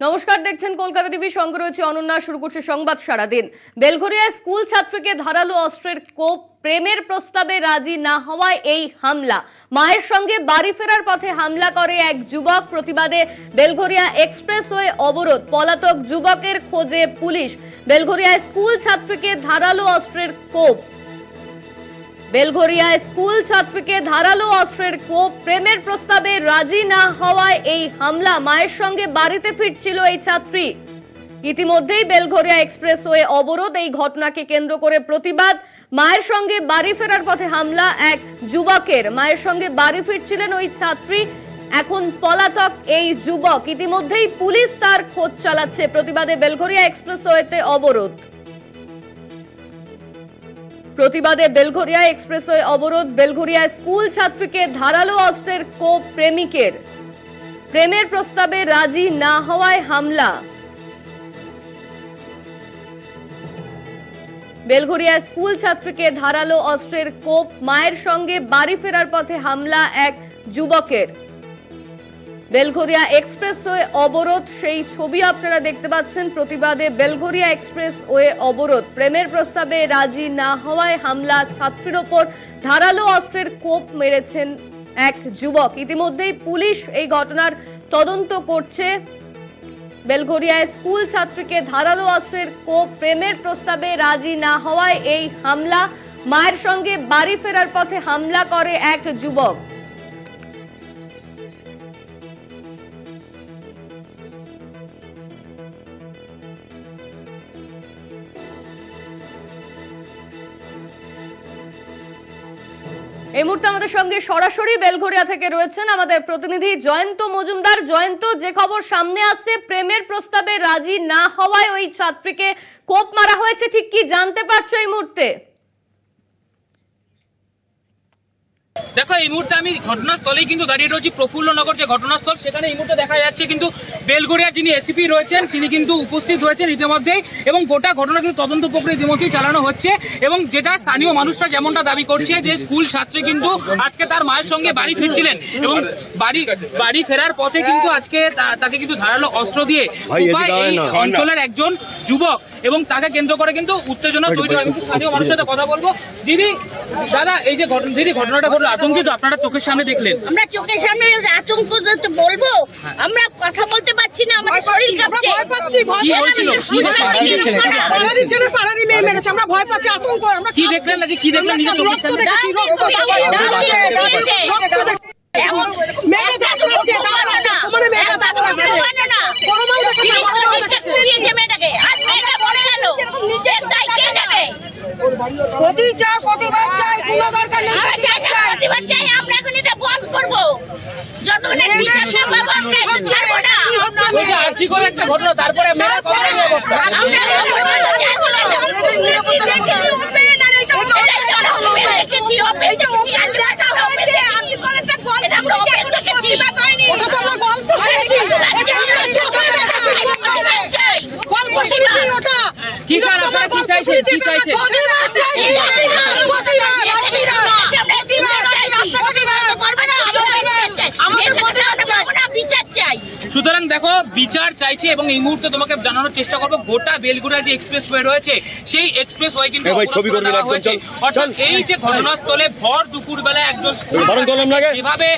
নমস্কার, দেখছেন কলকাতা টিভি, সঙ্গে রয়েছে অনন্যা, শুরু করছে সংবাদ সারাদিন। বেলঘরিয়ায় স্কুল ছাত্রীকে ধারালো অস্ত্রের কোপ, প্রেমের প্রস্তাবে রাজি না হওয়ায় এই হামলা। মায়ের সঙ্গে বাড়ি ফেরার পথে হামলা করে এক যুবক, প্রতিবাদে বেলঘরিয়া এক্সপ্রেস এক্সপ্রেসওয়ে অবরোধ, পলাতক যুবকের খোঁজে পুলিশ। বেলঘরিয়ায় স্কুল ছাত্রীকে ধারালো অস্ত্রের কোপ বেলঘরিয়ায় স্কুল ছাত্রীকে ধারালো অস্ত্রের কোপ, প্রেমের প্রস্তাবে রাজি না হওয়ায় এই হামলা, মায়ের সঙ্গে বাড়িতে ফিরছিল এই ছাত্রী। ইতিমধ্যেই বেলঘরিয়া এক্সপ্রেসওয়ে অবরোধ, এই ঘটনাকে কেন্দ্র করে প্রতিবাদ। মায়ের সঙ্গে বাড়ি ফেরার পথে হামলা এক যুবকের, মায়ের সঙ্গে বাড়ি ফিরছিলেন ওই ছাত্রী। এখন পলাতক এই যুবক, ইতিমধ্যেই পুলিশ তার খোঁজ চালাচ্ছে। প্রতিবাদে বেলঘরিয়া এক্সপ্রেসওয়েতে অবরোধ। প্রতিবাদে বেলঘরিয়া এক্সপ্রেসওয়ে অবরোধ বেলঘরিয়া স্কুল ছাত্রীকে ধারালো অস্ত্রের কোপ প্রেমিকের। প্রেমের প্রস্তাবে রাজি না হওয়ায় হামলা। বেলঘরিয়া স্কুল ছাত্রীকে ধারালো অস্ত্রের কোপ, মায়ের সঙ্গে বাড়ি ফেরার পথে হামলা এক যুবকের। বেলঘরিয়া এক্সপ্রেসওয়ে অবরোধ, সেই ছবি আপনারা দেখতে পাচ্ছেন। প্রতিবাদে বেলঘরিয়া এক্সপ্রেস ওয়ে অবরোধ। প্রেমের প্রস্তাবে রাজি না হওয়ায় হামলা, ছাত্রীর ওপর ধারালো অস্ত্রের কোপ মেরেছেন এক যুবক। ইতিমধ্যেই পুলিশ এই ঘটনার তদন্ত করছে। বেলঘরিয়ায় স্কুল ছাত্রীকে ধারালো অস্ত্রের কোপ, প্রেমের প্রস্তাবে রাজি না হওয়ায় এই হামলা। মায়ের সঙ্গে বাড়ি ফেরার পথে হামলা করে এক যুবক। এই মুহূর্তে আমাদের সঙ্গে সরাসরি বেলঘরিয়া থেকে রয়েছেন আমাদের প্রতিনিধি জয়ন্ত মজুমদার। জয়ন্ত, যে খবর সামনে আসছে, প্রেমের প্রস্তাবে রাজি না হওয়ায় ওই ছাত্রীকে কোপ মারা হয়েছে, ঠিক কি জানতে পারছ এই মুহূর্তে? দেখো এই মুহূর্তে আমি ঘটনাস্থলেই কিন্তু দাঁড়িয়ে রয়েছি প্রফুল্লনগর যে ঘটনাস্থল সেখানে এই মুহূর্তে দেখা যাচ্ছে কিন্তু বেলগড়িয়া যিনি এসিপি রয়েছেন তিনি কিন্তু উপস্থিত হয়েছেন ইতিমধ্যেই এবং গোটা ঘটনা কিন্তু তদন্ত প্রক্রিয়া ইতিমধ্যেই চালানো হচ্ছে এবং যেটা স্থানীয় মানুষরা যেমনটা দাবি করছে যে স্কুল ছাত্রী কিন্তু আজকে তার মায়ের সঙ্গে বাড়ি ফিরছিলেন এবং বাড়ি বাড়ি ফেরার পথে কিন্তু আজকে তাকে কিন্তু ধারালো অস্ত্র দিয়ে এই অঞ্চলের একজন যুবক এবং তাকে কেন্দ্র করে কিন্তু উত্তেজনা তৈরি হয় স্থানীয় মানুষের সাথে কথা বলব। দিদি দাদা এই যে ঘটনা দিদি ঘটনাটা ঘটলো আতঙ্কিত আপনারা চোখের সামনে দেখলেন আমরা চোখের সামনে আতঙ্ক তো বলব আমরা কথা বলতে পারছি না আমাদের শরীর কাঁপছে ভয় পাচ্ছি, ভয়? পাড়ারই ছেলে পাড়ারই মেয়ে মেরেছে আমরা ভয় পাচ্ছি আতঙ্ক আমরা কি দেখলেন নাকি কি দেখলেন নিজের চোখের সামনে রক্ত রক্ত দেখেছি। এমন দাঁত রাখছে, দাঁত রাখছে, সমানে মেয়েটা দাঁত রাখছে। বড় মাও দেখেছে, তিরিশ বড় মাও চল্লিশটা দেখেছে। কুড়িয়েছে মেয়েটাকে। আজ মেয়েটা মরে গেল। নিজের দায় কে নেবে? প্রতি প্রতিবাদ কোনো দরকার নেই আমরা চাই না, প্রতিবাদ চাই, আমরা এখন এটা বন্ধ করব। যতক্ষণ এই বিচার না পাবো, আমরা এটা ছাড়বো না। কি হচ্ছে ওই যে আর্জি করে একটা ঘটনা তারপরে মেয়েরা কখন এই অবস্থা? আমরা এটা প্রতিবাদ চাইব না। এটাই তো আমরা ওপেন রেখেছি, ওপেন রেখেছি, আজ দেখা হয়েছে, আমি কোনো একটা গল্প এটা আমরা ওপেন রেখেছি। ওটা তো আমরা গল্প শুনেছি ওটা আমরা চোখে দেখেছি প্রতিবাদ চাই। গল্প শুনেছি ওটা কি চান আপনারা কি চাইছেন কি চাইছেন প্রতিবাদ চাই প্রতিবাদ প্রতিবাদ প্রতিবাদ আমাদের প্রতিবাদ চাই বিচার চাই সুতরাং দেখো চাইছে এবং এই মুহূর্তে তোমাকে জানানোর চেষ্টা করব গোটা বেলগুড়া যে এক্সপ্রেস ওয়ে রয়েছে সেই এক্সপ্রেস ওয়ে কিন্তু। অর্থাৎ এই যে ঘটনাস্থলে ভর দুপুর বেলায় একজন? যেভাবে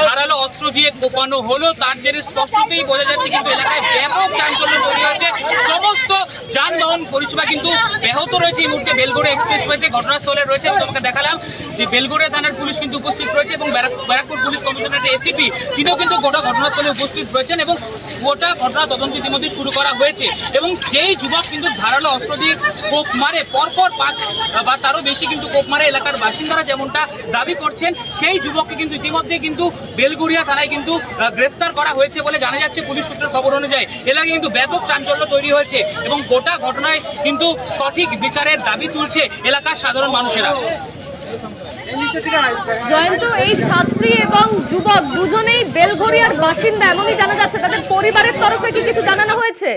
ধারালো অস্ত্র দিয়ে কোপানো হলো তার জেরে স্পষ্টতই বোঝা যাচ্ছে কিন্তু এলাকায় ব্যাপক চাঞ্চল্য তৈরি হয়েছে সমস্ত যানবাহন পরিষেবা কিন্তু ব্যাহত রয়েছে এই মুহূর্তে বেলগড়ে এক্সপ্রেসওয়েতে ঘটনাস্থলে রয়েছে তোমাকে দেখালাম যে বেলগড়ে থানার পুলিশ কিন্তু উপস্থিত রয়েছে এবং ব্যারাকপুর পুলিশ কমিশনারের এসিপি তিনিও কিন্তু গোটা ঘটনাস্থলে উপস্থিত রয়েছেন এবং গোটা ঘটনা তদন্ত ইতিমধ্যে শুরু করা হয়েছে এবং যেই যুবক কিন্তু ধারালো অস্ত্র দিয়ে কোপ মারে, পরপর পাঁচ বা তারও বেশি কিন্তু কোপ মারে এলাকার বাসিন্দারা যেমনটা দাবি করছেন, সেই যুবককে কিন্তু ইতিমধ্যে কিন্তু বেলগুড়িয়া থানায় কিন্তু গ্রেফতার করা হয়েছে বলে জানা যাচ্ছে পুলিশ সূত্রের খবর অনুযায়ী। এলাকায় কিন্তু ব্যাপক চাঞ্চল্য তৈরি হয়েছে এবং গোটা ঘটনায় কিন্তু সঠিক বিচারের দাবি তুলছে এলাকার সাধারণ মানুষেরা। জয়ন্ত, এই ছাত্রী এবং যুবক দুজনেই বেলঘরিয়ার বাসিন্দা, এমনই জানা যাচ্ছে। তাদের পরিবারের তরফে কি কিছু জানানো হয়েছে?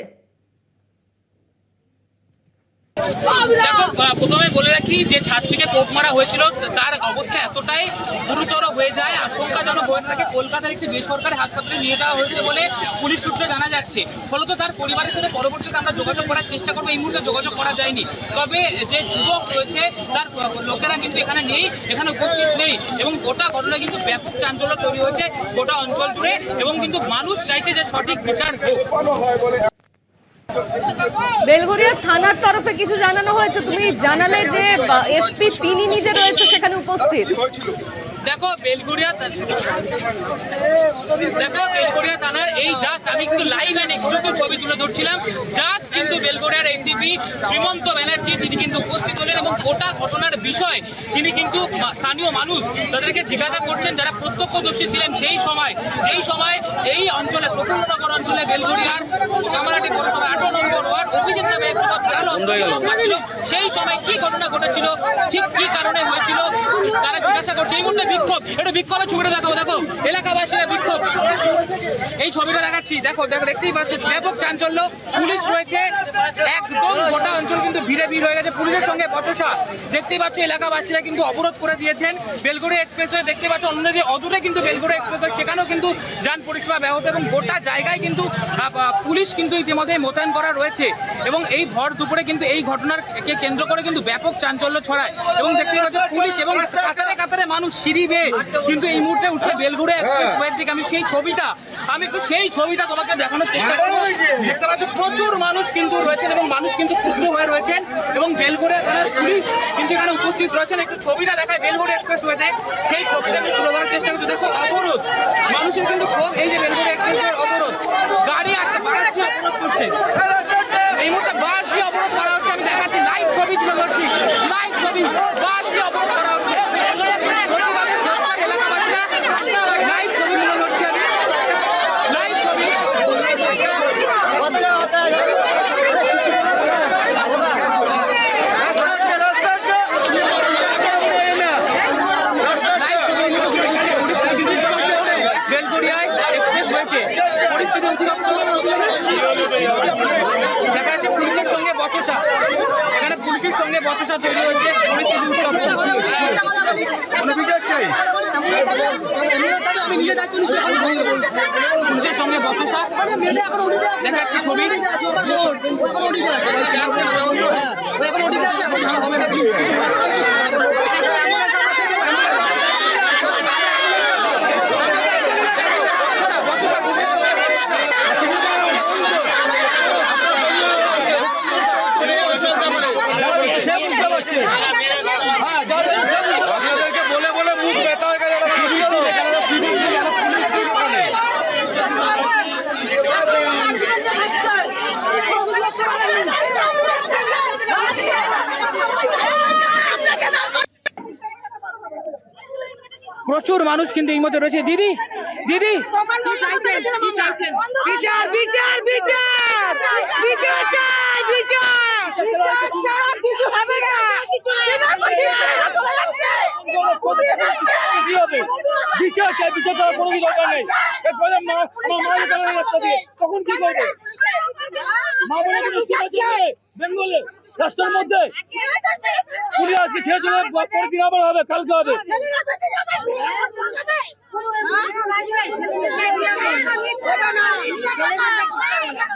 প্রথমে বলে রাখি যে ছাত্রীকে কোপ মারা হয়েছিল, তার অবস্থা এতটাই গুরুতর হয়ে যায়, আশঙ্কাজনক হয়ে থাকে। কলকাতার একটি বেসরকারি হাসপাতালে নিয়ে যাওয়া হয়েছে বলে পুলিশ সূত্রে জানা যাচ্ছে। ফলত তার পরিবারের সাথে পরবর্তীতে আমরা যোগাযোগ করার চেষ্টা করব। এই মুহূর্তে যোগাযোগ করা যায়নি। তবে যে যুবক রয়েছে, তার লোকেরা কিন্তু এখানে নেই, এখানে উপস্থিত নেই। এবং গোটা ঘটনা কিন্তু ব্যাপক চাঞ্চল্য তৈরি হয়েছে গোটা অঞ্চল জুড়ে। এবং কিন্তু মানুষ চাইছে যে সঠিক বিচার হোক। বেলঘরিয়া থানার তরফে কিছু জানানো হয়েছে? তুমি জানালে যে এসপি তিনি নিজে রয়েছে সেখানে উপস্থিত। দেখো বেলগুড়িয়া দেখো বেলগুড়িয়া থানার এই জাস্ট আমি কিন্তু লাইভ অ্যান্ড এক্সক্লুসিভ ছবি তুলে ধরছিলাম। জাস্ট কিন্তু বেলগুড়িয়ার এসিপি শ্রীমন্ত ব্যানার্জি তিনি কিন্তু উপস্থিত হলেন এবং গোটা ঘটনার বিষয় তিনি কিন্তু স্থানীয় মানুষ তাদেরকে জিজ্ঞাসা করছেন যারা প্রত্যক্ষদর্শী ছিলেন সেই সময়। যেই সময় এই অঞ্চলে প্রফুল্লনগর অঞ্চলে বেলগুড়িয়ার কামারাটি পৌরসভা আঠারো নম্বর ওয়ার্ড অভিজিৎ নামে সেই সময় কি ঘটনা ঘটেছিল? ঠিক কি কারণে হয়েছিল? তারা জিজ্ঞাসা করছে, এই মুহূর্তে বিক্ষোভ এটা বিক্ষোভের ছবিটা দেখাবো দেখো, এলাকাবাসীরা বিক্ষোভ। এই ছবিটা দেখাচ্ছি, দেখো দেখো, দেখতেই পাচ্ছ, ব্যাপক চাঞ্চল্য, পুলিশ রয়েছে, একদম গোটা অঞ্চল কিন্তু ভিড়ে ভিড় হয়ে গেছে, পুলিশের সঙ্গে বচসা। দেখতেই পাচ্ছ, এলাকাবাসীরা কিন্তু অবরোধ করে দিয়েছেন, বেলগুড়ি এক্সপ্রেস দেখতে পাচ্ছ অন্যদিকে অদূরে কিন্তু বেলগুড়ি এক্সপ্রেস সেখানেও কিন্তু যান পরিষেবা ব্যাহত এবং গোটা জায়গায় কিন্তু পুলিশ কিন্তু ইতিমধ্যে মোতায়েন করা রয়েছে এবং এই ভর দুপুরে কিন্তু এই ঘটনার কেন্দ্র করে কিন্তু ব্যাপক চাঞ্চল্য ছড়ায় এবং দেখতেই পাচ্ছ, পুলিশ এবং কাতারে কাতারে মানুষ সিঁড়ি বেয়ে কিন্তু এই মুহূর্তে উঠছে বেলগুড়ে এক্সপ্রেস ওয়ের দিকে আমি সেই ছবিটা আমি একটু সেই ছবিটা তোমাকে দেখানোর চেষ্টা করব। দেখতে পাচ্ছ প্রচুর মানুষ কিন্তু রয়েছেন এবং মানুষ কিন্তু ক্ষুব্ধ হয়ে রয়েছেন এবং বেলগুড়ে থানার পুলিশ কিন্তু এখানে উপস্থিত রয়েছেন। একটু ছবিটা দেখায় বেলগুড়ি এক্সপ্রেস ওয়েতে সেই ছবিটা আমি তুলে ধরার চেষ্টা করছি। দেখো অবরোধ। মানুষের কিন্তু ক্ষোভ এই যে বেলগুড়ি এক্সপ্রেস অবরোধ। গাড়ি একটা বাস দিয়ে অবরোধ করছে এই মুহূর্তে বাস দিয়ে অবরোধ করা হচ্ছে আমি দেখাচ্ছি লাইভ ছবি তুলে ধরছি লাইভ ছবি বাস দিয়ে অবরোধ করা হচ্ছে প্রতিবাদে সোচ্চার এলাকাবাসীরা লাইভ ছবি তুলে ধরছি আমি লাইভ ছবি লাইভ ছবি এই মুহূর্তে তুলে ধরছি। পরিস্থিতি কিন্তু উত্তপ্ত। বেলগড়িয়ায় এক্সপ্রেস ওয়েতে পরিস্থিতি উত্তপ্ত দেখা যাচ্ছে পুলিশের সঙ্গে বচসা এখানে পুলিশের সঙ্গে বচসা তৈরি হয়েছে পরিস্থিতি উত্তপ্ত। পুলিশের সঙ্গে বচসা। দেখা যাচ্ছে ছবি। হ্যাঁ, এখন ওটিতে আছে, এখন ছাড়া হবে না, please। বচসা আপনাদেরকে বলে বলে মুখ ব্যথা হয়ে গেছে প্রচুর মানুষ কিন্তু এই মধ্যে রয়েছে দিদি দিদি বিচার বিচার বিচার বিচার চাই বিচার বিচার ছাড়া কিছু হবে না চলে যাচ্ছে কি হবে বিচার চাই বিচার ছাড়া কোনো কিছু দরকার নেই এরপরে মা মা রাস্তা দিয়ে তখন কি করবে মা বলে কোনো স্কুল আছে বেঙ্গলে রাস্তার মধ্যে। পুলিশ আজকে ছেড়ে চলে পরের দিন আবার হবে কালকে হবে।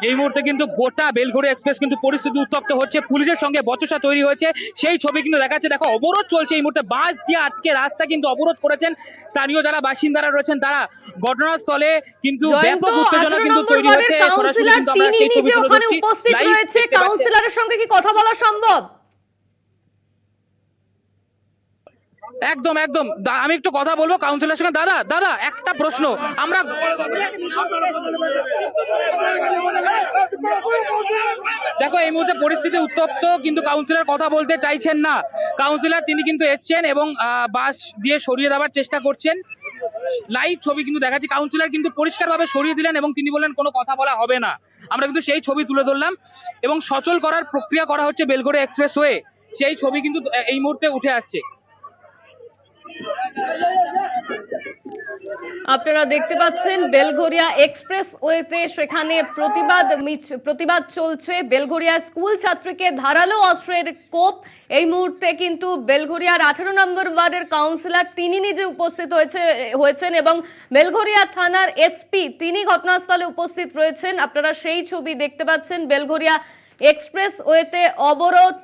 এই মুহূর্তে কিন্তু গোটা বেলঘড়ি এক্সপ্রেস কিন্তু পরিস্থিতি উত্তপ্ত হচ্ছে। পুলিশের সঙ্গে বচসা তৈরি হয়েছে। সেই ছবি কিন্তু দেখাচ্ছে। দেখো অবরোধ চলছে এই মুহূর্তে। বাস দিয়ে আজকে রাস্তা কিন্তু অবরোধ করেছেন স্থানীয় যারা বাসিন্দারা রয়েছেন তারা ঘটনাস্থলে কিন্তু ব্যাপক উত্তেজনা কিন্তু তৈরি হয়েছে। সরাসরি কিন্তু আমরা সেই ছবি তুলে ধরছি। কাউন্সিলরের সঙ্গে কি কথা বলা সম্ভব? একদম একদম। আমি একটু কথা বলব কাউন্সিলরের সঙ্গে। দাদা দাদা, একটা প্রশ্ন। আমরা দেখো, এই মুহূর্তে পরিস্থিতি উত্তপ্ত, কিন্তু কাউন্সিলর কথা বলতে চাইছেন না। কাউন্সিলর তিনি কিন্তু এসছেন এবং বাস দিয়ে সরিয়ে দেওয়ার চেষ্টা করছেন। লাইভ ছবি কিন্তু দেখাচ্ছি। কাউন্সিলর কিন্তু পরিষ্কারভাবে সরিয়ে দিলেন এবং তিনি বললেন, কোনো কথা বলা হবে না। আমরা কিন্তু সেই ছবি তুলে ধরলাম এবং সচল করার প্রক্রিয়া করা হচ্ছে বেলগড়ে এক্সপ্রেস ওয়ে সেই ছবি কিন্তু এই মুহূর্তে উঠে আসছে। আপনারা দেখতে পাচ্ছেন বেলঘরিয়া এক্সপ্রেস ওয়েতে সেখানে প্রতিবাদ প্রতিবাদ চলছে। বেলঘরিয়া স্কুল ছাত্রীকে ধারালো অস্ত্রের কোপ। এই মুহূর্তে কিন্তু বেলঘরিয়ার আঠারো নম্বর ওয়ার্ডের কাউন্সিলর তিনি নিজে উপস্থিত হয়েছে, হয়েছেন এবং বেলঘরিয়া থানার এসপি তিনি ঘটনাস্থলে উপস্থিত রয়েছেন। আপনারা সেই ছবি দেখতে পাচ্ছেন। বেলঘরিয়া এক্সপ্রেস ওয়েতে অবরোধ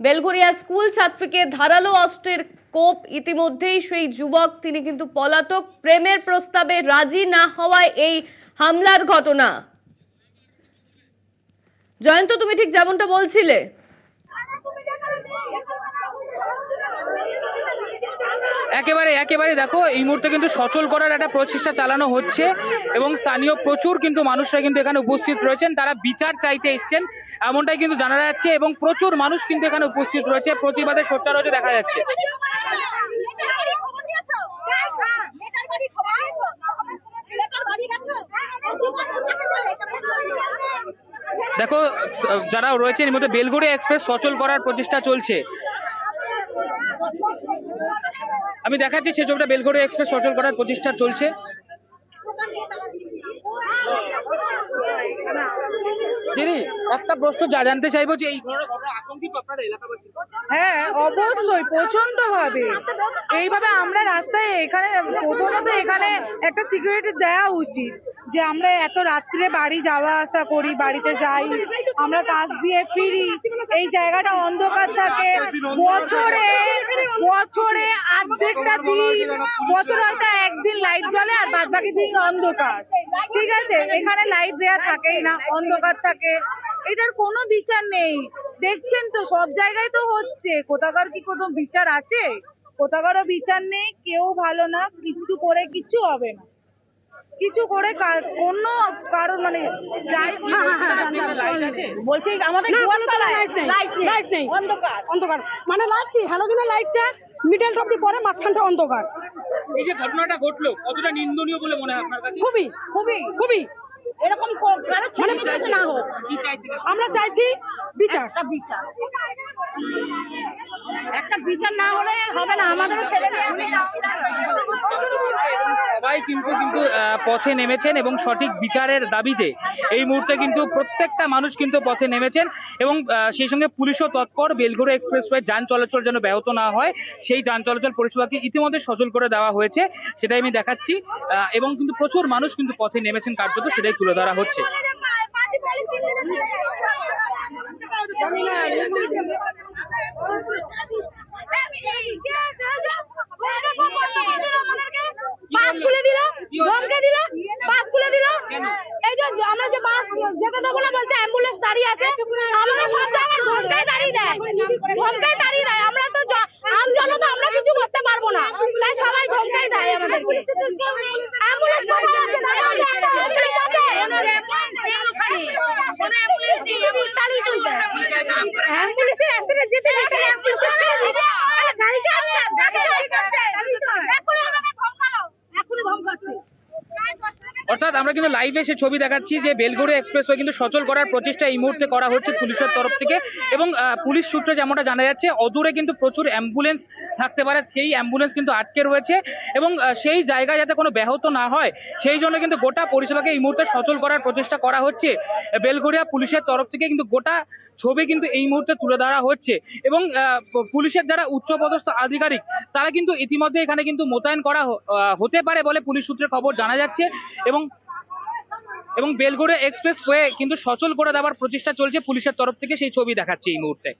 বেলঘরিয়া স্কুল ছাত্রীকে ধারালো অস্ত্রের কোপ ইতিমধ্যেই সেই যুবক, তিনি কিন্তু পলাতক। প্রেমের প্রস্তাবে রাজি না হওয়ায় এই হামলার ঘটনা। জয়ন্ত, তুমি ঠিক যেমনটা বলছিলে? একেবারে একেবারে দেখো, এই মুহূর্তে কিন্তু সচল করার একটা প্রচেষ্টা চালানো হচ্ছে এবং স্থানীয় প্রচুর কিন্তু মানুষরা কিন্তু এখানে উপস্থিত রয়েছেন। তারা বিচার চাইতে এসছেন। এমনটাই কিন্তু জানা যাচ্ছে এবং প্রচুর মানুষ কিন্তু এখানে উপস্থিত রয়েছে। প্রতিবাদে সোচ্চার হতে দেখা যাচ্ছে। দেখো, যারা রয়েছে এর মধ্যে বেলগুড়ি এক্সপ্রেস সচল করার প্রচেষ্টা চলছে। আমি দেখাচ্ছি, সে ছবিটা বেলগুড়ি এক্সপ্রেস সচল করার প্রচেষ্টা চলছে। দিদি একটা প্রশ্ন যা জানতে চাইব যে এই ধরনের আতঙ্কিত আপনারা এলাকাবাসী? হ্যাঁ অবশ্যই প্রচণ্ড ভাবে এইভাবে আমরা রাস্তায় এখানে, প্রথমত এখানে একটা সিকিউরিটি দেওয়া উচিত যে আমরা এত রাত্রে বাড়ি যাওয়া আসা করি, বাড়িতে যাই, আমরা কাজ দিয়ে ফিরি, এই জায়গাটা অন্ধকার থাকে। বছরে বছরে অর্ধেকটা দিন, বছরে হয়তো একদিন লাইট জ্বলে আর বাদ বাকি দিন অন্ধকার। ঠিক আছে, এখানে লাইট দেওয়া থাকেই না, অন্ধকার থাকে। এটার কোনো বিচার নেই। দেখছেন তো সব জায়গায় তো হচ্ছে। কোথাকার কি কোনো বিচার আছে? কোথাকারও বিচার নেই কেউ ভালো না কিচ্ছু করে কিচ্ছু হবে না। কিছু করে কা- অন্য কারণ মানে যাই বলছি আমাদের লাইট লাইট নেই। অন্ধকার। অন্ধকার। মানে লাইট কি? হ্যালোজেনের লাইটটা মিডল টপ দিয়ে পরে মাঝখানটা অন্ধকার। এই যে ঘটনাটা ঘটলো কতটা নিন্দনীয় বলে মনে হয় আপনার কাছে? খুবই খুবই খুবই। এরকম কারও ছেলে মানে মেয়ে না হোক। আমরা চাইছি বিচার। বিচার। একটা বিচার না হলে হবে না আমাদেরও ছেলে মেয়ে। সবাই কিন্তু কিন্তু পথে নেমেছেন এবং সঠিক বিচারের দাবিতে এই মুহূর্তে কিন্তু প্রত্যেকটা মানুষ কিন্তু পথে নেমেছেন এবং সেই সঙ্গে পুলিশও তৎপর বেলঘুরে এক্সপ্রেসওয়ে যান চলাচল যেন ব্যাহত না হয়, সেই যান চলাচল পরিষেবাকে ইতিমধ্যে সচল করে দেওয়া হয়েছে, সেটাই আমি দেখাচ্ছি এবং কিন্তু প্রচুর মানুষ কিন্তু পথে নেমেছেন কার্যত, সেটাই তুলে ধরা হচ্ছে বাস খুলে দিল ধমকে দিল বাস খুলে দিল এই যে আমরা যে বাস যেতে দেবো না বলছে অ্যাম্বুলেন্স দাঁড়িয়ে আছে আমাদের সব জায়গায় ধমকাই দাঁড়িয়ে দেয় ধমকাই দাঁড়িয়ে দেয় আমরা তো জ- আম জনতা আমরা কিছু করতে পারব না তাই সবাই ধমকাই দেয় আমাদেরকে অ্যাম্বুলেন্স কোথায় আছে দাঁড়িয়ে আছে, একটা অ্যাম্বুলেন্স আছে। তাড়িয়ে তুলছে। অ্যাম্বুলেন্সের accident যেতে যেতে অ্যাম্বুলেন্স আরে গাড়িটা আছে, গাড়িটা ঠিক আছে। এখনই আমাদের ধমকালো, এখনই ধমকাচ্ছে। অর্থাৎ আমরা কিন্তু লাইভে সে ছবি দেখাচ্ছি যে বেলগড়ে এক্সপ্রেসওয়ে কিন্তু সচল করার প্রচেষ্টা এই মুহূর্তে করা হচ্ছে পুলিশের তরফ থেকে। এবং পুলিশ সূত্রে যেমনটা জানা যাচ্ছে অদূরে কিন্তু প্রচুর অ্যাম্বুলেন্স থাকতে পারে, সেই অ্যাম্বুলেন্স কিন্তু আটকে রয়েছে এবং সেই জায়গায় যাতে কোনো ব্যাহত না হয়, সেই জন্য কিন্তু গোটা পরিষেবাকে এই মুহূর্তে সচল করার প্রচেষ্টা করা হচ্ছে। বেলঘরিয়া পুলিশের তরফ থেকে কিন্তু গোটা ছবি কিন্তু এই মুহূর্তে তুলে ধরা হচ্ছে এবং পুলিশের যারা উচ্চপদস্থ আধিকারিক, তারা কিন্তু ইতিমধ্যে এখানে কিন্তু মোতায়েন করা হতে পারে বলে পুলিশ সূত্রে খবর জানা যাচ্ছে এবং এবং বেলগড়ে এক্সপ্রেস ওয়ে কিন্তু সচল করে দেওয়ার প্রচেষ্টা চলছে। পুলিশের তরফ থেকে সেই ছবি দেখাচ্ছে এই মুহূর্তে।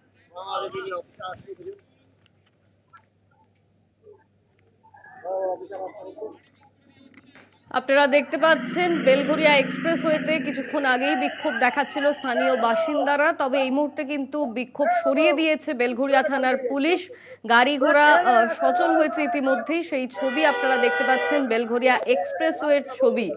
আপনারা দেখতে পাচ্ছেন বেলঘরিয়া এক্সপ্রেসওয়েতে কিছুক্ষণ আগেই বিক্ষোভ দেখাচ্ছিল স্থানীয় বাসিন্দারা, তবে এই মুহূর্তে কিন্তু বিক্ষোভ সরিয়ে দিয়েছে বেলঘরিয়া থানার পুলিশ। গাড়ি ঘোড়া সচল হয়েছে ইতিমধ্যেই। সেই ছবি আপনারা দেখতে পাচ্ছেন বেলঘরিয়া এক্সপ্রেসওয়ের ছবি।